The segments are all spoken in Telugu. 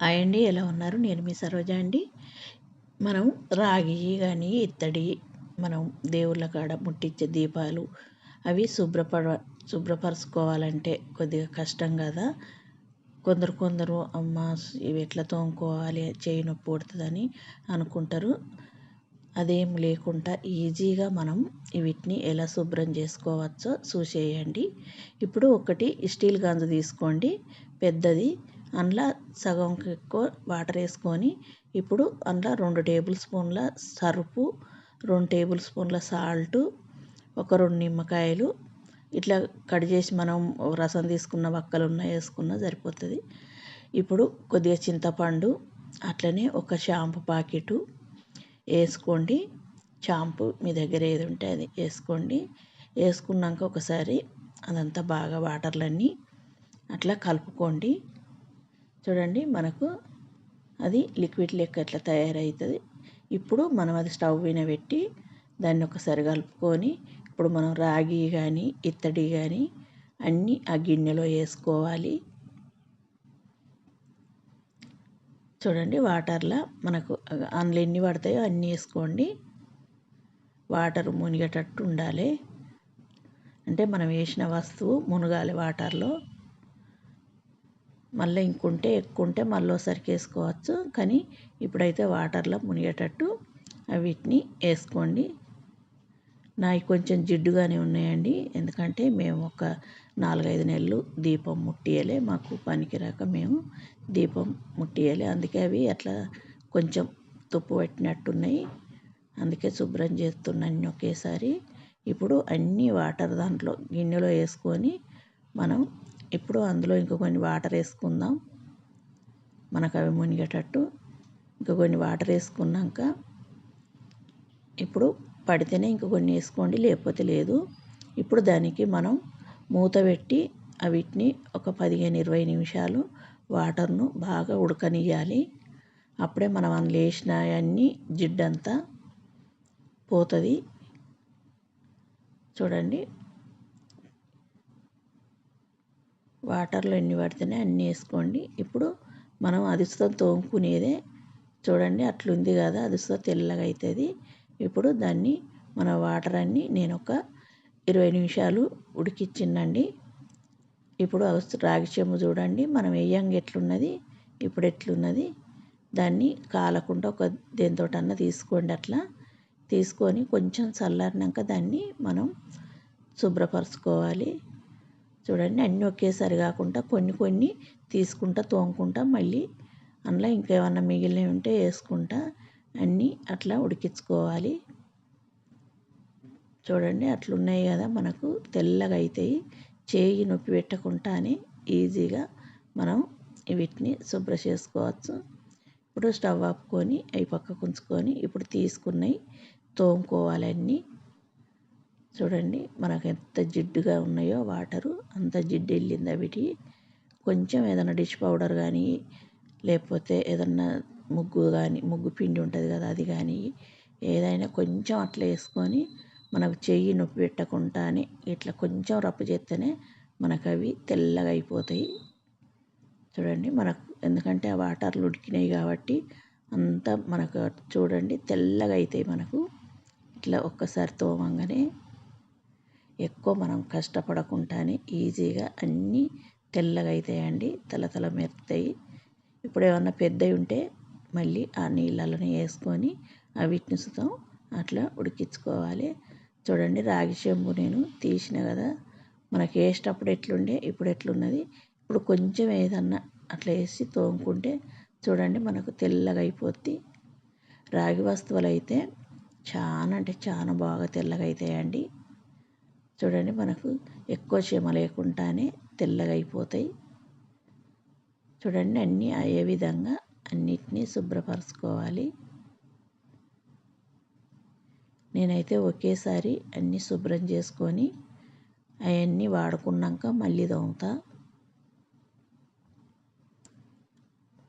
హాయ్ అండి ఎలా ఉన్నారు? నేను మీ సరోజ అండి. మనం రాగి కానీ ఇత్తడి మనం దేవుళ్ళ కాడ ముట్టించే దీపాలు అవి శుభ్రపడ శుభ్రపరచుకోవాలంటే కొద్దిగా కష్టం కదా. కొందరు కొందరు అమ్మ ఇవి ఎట్లా తోముకోవాలి? చేయి నొప్పి పుడుతుందని అనుకుంటారు. అదేం లేకుండా ఈజీగా మనం వీటిని ఎలా శుభ్రం చేసుకోవచ్చో చూసేయండి. ఇప్పుడు ఒకటి స్టీల్ గంజు తీసుకోండి. పెద్దది అందులో సగంకి ఎక్కువ వాటర్ వేసుకొని ఇప్పుడు అందులో రెండు టేబుల్ స్పూన్ల సరుపు రెండు టేబుల్ స్పూన్ల సాల్ట్ ఒక రెండు నిమ్మకాయలు. ఇట్లా కట్ చేసి మనం రసం తీసుకున్న వక్కలు ఉన్న వేసుకున్న సరిపోతుంది. ఇప్పుడు కొద్దిగా చింతపండు అట్లనే ఒక షాంపూ ప్యాకెటు వేసుకోండి. షాంపూ మీ దగ్గర ఏది ఉంటే అది వేసుకోండి. వేసుకున్నాక ఒకసారి అదంతా బాగా వాటర్లన్నీ అట్లా కలుపుకోండి. చూడండి మనకు అది లిక్విడ్ లెక్క అట్లా తయారవుతుంది. ఇప్పుడు మనం అది స్టవ్ మీద పెట్టి దాన్ని ఒకసారి కలుపుకొని ఇప్పుడు మనం రాగి కానీ ఇత్తడి కానీ అన్నీ ఆ గిన్నెలో వేసుకోవాలి. చూడండి వాటర్లో మనకు అందులో ఎన్ని పడతాయో అన్నీ వేసుకోండి. వాటర్ మునిగేటట్టు ఉండాలి. అంటే మనం వేసిన వస్తువు మునగాలి వాటర్లో. మళ్ళీ ఇంకుంటే ఎక్కువ ఉంటే మళ్ళీ ఒకసారికి వేసుకోవచ్చు కానీ ఇప్పుడైతే వాటర్లో మునిగేటట్టు వీటిని వేసుకోండి. నాకు కొంచెం జిడ్డుగానే ఉన్నాయండి. ఎందుకంటే మేము ఒక నాలుగైదు నెలలు దీపం ముట్టియలే. మాకు పనికిరాక మేము దీపం ముట్టియలే. అందుకే అవి అట్లా కొంచెం తుప్పు పట్టినట్టున్నాయి. అందుకే శుభ్రం చేస్తున్నాను ఒకేసారి. ఇప్పుడు అన్నీ వాటర్ దాంట్లో గిన్నెలో వేసుకొని మనం ఇప్పుడు అందులో ఇంకో కొన్ని వాటర్ వేసుకుందాం. మనకు అవి మునిగేటట్టు ఇంకా కొన్ని వాటర్ వేసుకున్నాక ఇప్పుడు పడితేనే ఇంక కొన్ని వేసుకోండి లేకపోతే లేదు. ఇప్పుడు దానికి మనం మూత పెట్టి వీటిని ఒక పదిహేను ఇరవై నిమిషాలు వాటర్ను బాగా ఉడకనియాలి అప్పుడే మనం అందులో వేసిన అన్నీ జిడ్డంతా పోతుంది. చూడండి వాటర్లో ఎన్ని పడితేనే అన్నీ వేసుకోండి. ఇప్పుడు మనం అదిస్తో తోముకునేదే చూడండి అట్లుంది కదా అదిస్తో తెల్లగా అవుతుంది ఇప్పుడు దాన్ని మన వాటర్ అన్ని నేను ఒక ఇరవై నిమిషాలు ఉడికిచ్చిందండి ఇప్పుడు రాగి చెంబు చూడండి మనం వేయంగా ఎట్లున్నది ఇప్పుడు ఎట్లున్నది. దాన్ని కాలకుండా ఒక దేనితోటన్నా తీసుకోండి అట్లా. తీసుకొని కొంచెం చల్లారినాక దాన్ని మనం శుభ్రపరచుకోవాలి. చూడండి అన్నీ ఒకేసారి కాకుండా కొన్ని కొన్ని తీసుకుంటా తోముకుంటా మళ్ళీ అందులో ఇంకేమన్నా మిగిలినవి ఉంటే వేసుకుంటా అన్నీ అట్లా ఉడికించుకోవాలి. చూడండి అట్లున్నాయి కదా మనకు తెల్లగా అవుతాయి చేయి నొప్పి పెట్టకుండానే ఈజీగా మనం వీటిని శుభ్ర చేసుకోవచ్చు. ఇప్పుడు స్టవ్ ఆపుకొని అవి పక్కకు ఉంచుకొని ఇప్పుడు తీసుకున్నవి తోముకోవాలి అన్నీ. చూడండి మనకు ఎంత జిడ్డుగా ఉన్నాయో వాటరు అంత జిడ్డు వెళ్ళింది అవిటి కొంచెం ఏదైనా డిష్ పౌడర్ కానీ లేకపోతే ఏదన్నా ముగ్గు కానీ ముగ్గు పిండి ఉంటుంది కదా అది కానీ ఏదైనా కొంచెం అట్లా వేసుకొని మనకు చెయ్యి నొప్పి పెట్టకుండానే ఇట్లా కొంచెం రప్పు చేస్తేనే మనకు అవి తెల్లగా అయిపోతాయి. చూడండి మనకు ఎందుకంటే ఆ వాటర్లు ఉడికినాయి కాబట్టి అంతా మనకు చూడండి తెల్లగా అవుతాయి మనకు. ఇట్లా ఒక్కసారి తోమంగానే ఎక్కువ మనం కష్టపడకుండానే ఈజీగా అన్నీ తెల్లగా అవుతాయండి తల తల మెరుతాయి ఇప్పుడు ఏమన్నా పెద్దవి ఉంటే మళ్ళీ ఆ నీళ్ళలోనే వేసుకొని వీటిని సుతం అట్లా ఉడికించుకోవాలి. చూడండి రాగి చెంబు నేను తీసిన కదా మనకి వేసేటప్పుడు ఎట్లుండే ఇప్పుడు ఎట్లున్నది. ఇప్పుడు కొంచెం ఏదన్నా అట్లా వేసి తోముకుంటే చూడండి మనకు తెల్లగా అయిపోద్ది రాగి వస్తువులు అయితే చాలా అంటే చాలా బాగా తెల్లగా అవుతాయండి చూడండి మనకు ఎక్కువ చీమ లేకుండానే తెల్లగా అయిపోతాయి. చూడండి అన్నీ అయ్యే విధంగా అన్నిటినీ శుభ్రపరచుకోవాలి. నేనైతే ఒకేసారి అన్నీ శుభ్రం చేసుకొని అవన్నీ వాడుకున్నాక మళ్ళీ తోముతా.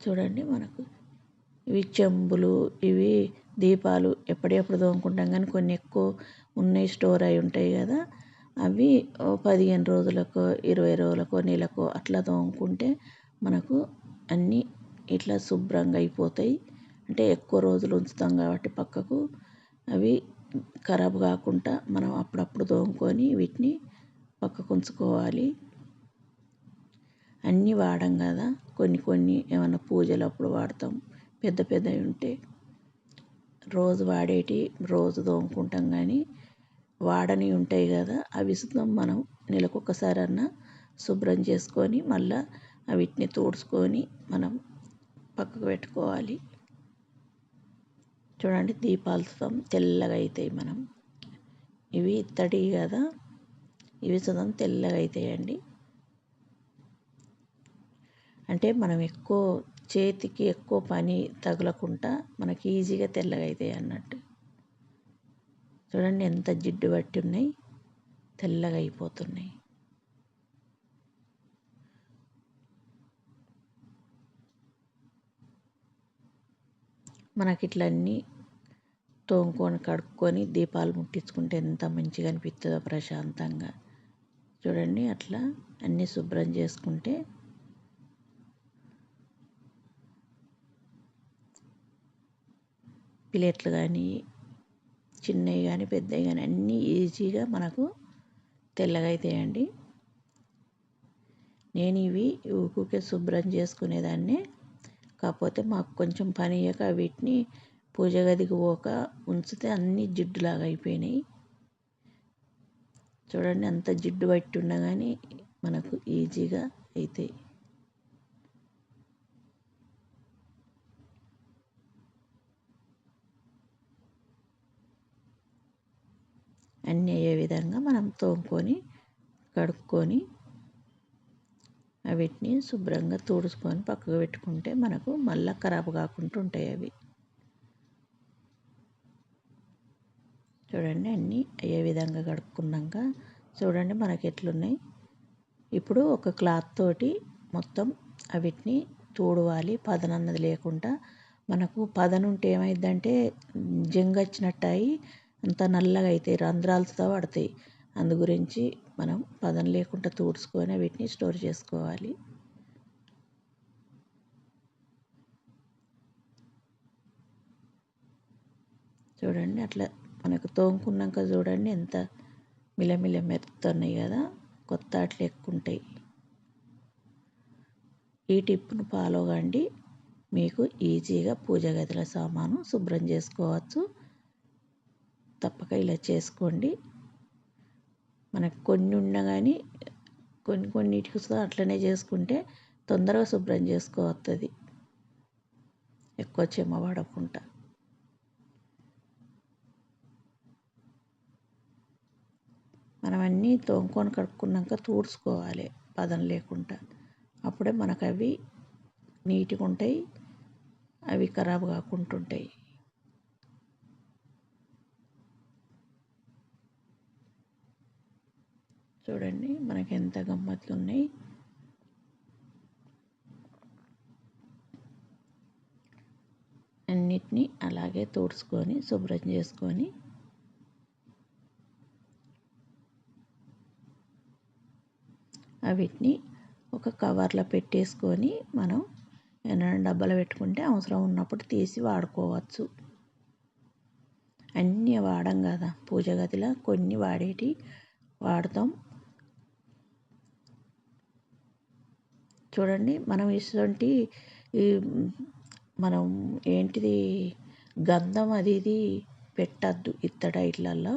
చూడండి మనకు ఇవి చెంబులు ఇవి దీపాలు ఎప్పుడెప్పుడు తోముకుంటాం కానీ కొన్ని ఎక్కువ ఉన్నాయి స్టోర్ అయి ఉంటాయి కదా. అవి పదిహేను రోజులకో ఇరవై రోజులకో నెలకో అట్లా తోముకుంటే మనకు అన్నీ ఇట్లా శుభ్రంగా అయిపోతాయి. అంటే ఎక్కువ రోజులు ఉంచుతాం కాబట్టి పక్కకు అవి ఖరాబ్ కాకుండా మనం అప్పుడప్పుడు తోముకొని వీటిని పక్కకు ఉంచుకోవాలి. అన్నీ వాడం కదా. కొన్ని కొన్ని ఏమైనా పూజలు అప్పుడు వాడతాం. పెద్ద పెద్దవి ఉంటే రోజు వాడేటి రోజు తోముకుంటాం కానీ వాడని ఉంటాయి కదా అవి మనం నెలకు ఒకసారన్నా శుభ్రం చేసుకొని మళ్ళీ వీటిని తుడుచుకొని మనం పక్కకు పెట్టుకోవాలి. చూడండి దీపాలతో తెల్లగా అవుతాయి మనం. ఇవి ఇత్తడి కదా ఇవి సుతం తెల్లగా అవుతాయండి అంటే మనం ఎక్కువ చేతికి ఎక్కువ పని తగలకుండా మనకి ఈజీగా తెల్లగా అవుతాయి అన్నట్టు. చూడండి ఎంత జిడ్డు పట్టి ఉన్నాయి. తెల్లగా అయిపోతున్నాయి. మనకి ఇట్లా అన్నీ తోముకొని కడుక్కొని దీపాలు ముట్టించుకుంటే ఎంత మంచిగా అనిపిస్తుందో ప్రశాంతంగా. చూడండి అట్లా అన్నీ శుభ్రం చేసుకుంటే ప్లేట్లు కానీ చిన్నవి కానీ పెద్దవి కానీ అన్నీ ఈజీగా మనకు తెల్లగా అవుతాయండి నేను ఇవి ఊరికే శుభ్రం చేసుకునేదాన్ని. కాకపోతే మాకు కొంచెం పని అయ్యాక వీటిని పూజ గదికి పోక ఉంచితే అన్నీ జిడ్డులాగా అయిపోయినాయి. చూడండి అంత జిడ్డు పట్టి ఉన్నా కానీ మనకు ఈజీగా అవుతాయి అన్నీ అయ్యే విధంగా మనం తోముకొని కడుక్కొని వీటిని శుభ్రంగా తుడుచుకొని పక్కకు పెట్టుకుంటే మనకు మళ్ళీ ఖరాబ్ కాకుండా ఉంటాయి అవి. చూడండి అన్నీ అయ్యే విధంగా కడుక్కున్నాక చూడండి మనకి ఎట్లున్నాయి. ఇప్పుడు ఒక క్లాత్ తోటి మొత్తం వీటిని తూడవాలి పదనన్నది లేకుండా. మనకు పదనుంటే ఏమైందంటే జంగచ్చినట్టు అయి అంత నల్లగా అవుతాయి రంధ్రాలతో పడతాయి. అందు గురించి మనం పదం లేకుండా తుడుచుకొని వీటిని స్టోర్ చేసుకోవాలి. చూడండి అట్లా మనకు తోముకున్నాక చూడండి ఎంత మిలమిల మెరుతున్నాయి కదా కొత్త అట్లు ఎక్కువ ఉంటాయి. ఈ టిప్ను ఫాలో కండి. మీకు ఈజీగా పూజ గదిల సామాను శుభ్రం చేసుకోవచ్చు. తప్పక ఇలా చేసుకోండి. మనకు కొన్ని ఉన్నా కానీ కొన్ని కొన్నిటికి అట్లనే చేసుకుంటే తొందరగా శుభ్రం చేసుకోవస్తుంది ఎక్కువ చెమ్మ పడకుండా. మనం అన్నీ తోముకొని కడుక్కున్నాక తూడ్చుకోవాలి పదం లేకుండా. అప్పుడే మనకు అవి నీట్గా ఉంటాయి అవి ఖరాబ్ కాకుండా ఉంటాయి చూడండి మనకి ఎంత గమ్మత్తులు ఉన్నాయి అన్నిటినీ అలాగే తుడుచుకొని శుభ్రం చేసుకొని వీటిని ఒక కవర్లో పెట్టేసుకొని మనం ఏమైనా డబ్బాలో పెట్టుకుంటే అవసరం ఉన్నప్పుడు తీసి వాడుకోవచ్చు. అన్నీ వాడం కదా పూజ గదిలో కొన్ని వాడేటి వాడతాం. చూడండి మనం ఇటువంటి మనం ఏంటిది గంధం అది ఇది పెట్టద్దు ఇత్తడ ఇట్లల్లో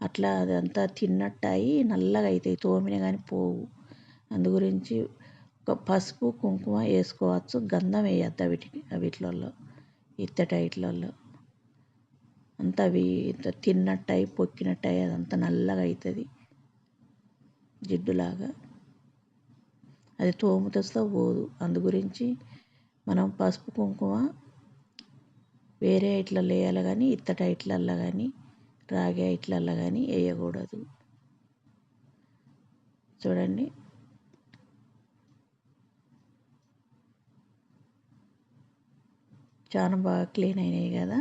అట్లా అదంతా తిన్నట్టు నల్లగా అవుతాయి తోమిన కానీ పోవు. అందు గురించి ఒక పసుపు కుంకుమ వేసుకోవచ్చు గంధం వేయద్దు వీటికి అవిట్లలో ఇత్తట ఇళ్ళల్లో అంత అవి తిన్నట్టు అయి పొక్కినట్టు అయి అదంతా నల్లగా అవుతుంది జిడ్డులాగా. అది తోముతొస్తే పోదు. అందు గురించి మనం పసుపు కుంకుమ వేరే ఇట్లలో వేయాలి కానీ ఇత్తట ఇట్లల్లో కానీ రాగి ఇట్లల్లో కానీ వేయకూడదు. చూడండి. చాలా బాగా క్లీన్ అయినాయి కదా.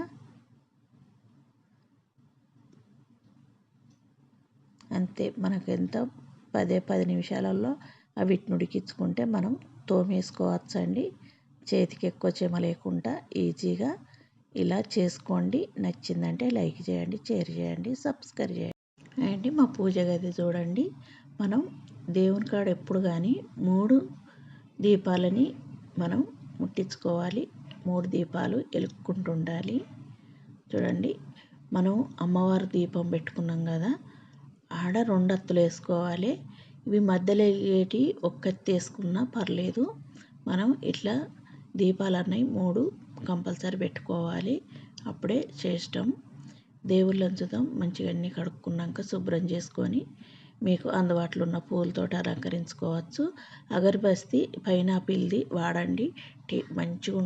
అంతే. మనకు ఎంత పదే పది నిమిషాలలో వీటిని ఉడికించుకుంటే మనం తోమేసుకోవచ్చు అండి చేతికి ఎక్కువ చెమ లేకుండా ఈజీగా ఇలా చేసుకోండి. నచ్చిందంటే లైక్ చేయండి షేర్ చేయండి సబ్స్క్రైబ్ చేయండి. అండి మా పూజ గది చూడండి. మనం దేవుని కాడ ఎప్పుడు కానీ మూడు దీపాలని మనం ముట్టించుకోవాలి. మూడు దీపాలు వెలుక్కుంటూ ఉండాలి చూడండి. మనం అమ్మవారి దీపం పెట్టుకున్నాం కదా. ఆడ రెండు అత్తులు వేసుకోవాలి. ఇవి మధ్యలో వేటి ఒక్కత్తి పర్లేదు. మనం ఇట్లా దీపాలు మూడు కంపల్సరీ పెట్టుకోవాలి. అప్పుడే చేష్టం దేవుళ్ళని అంచుతాం. మంచిగా అన్నీ కడుక్కున్నాక శుభ్రం చేసుకొని మీకు అందుబాటులో ఉన్న పూలతోటి అలంకరించుకోవచ్చు. అగరబస్తీ పైనాపిల్ది వాడండి. మంచిగా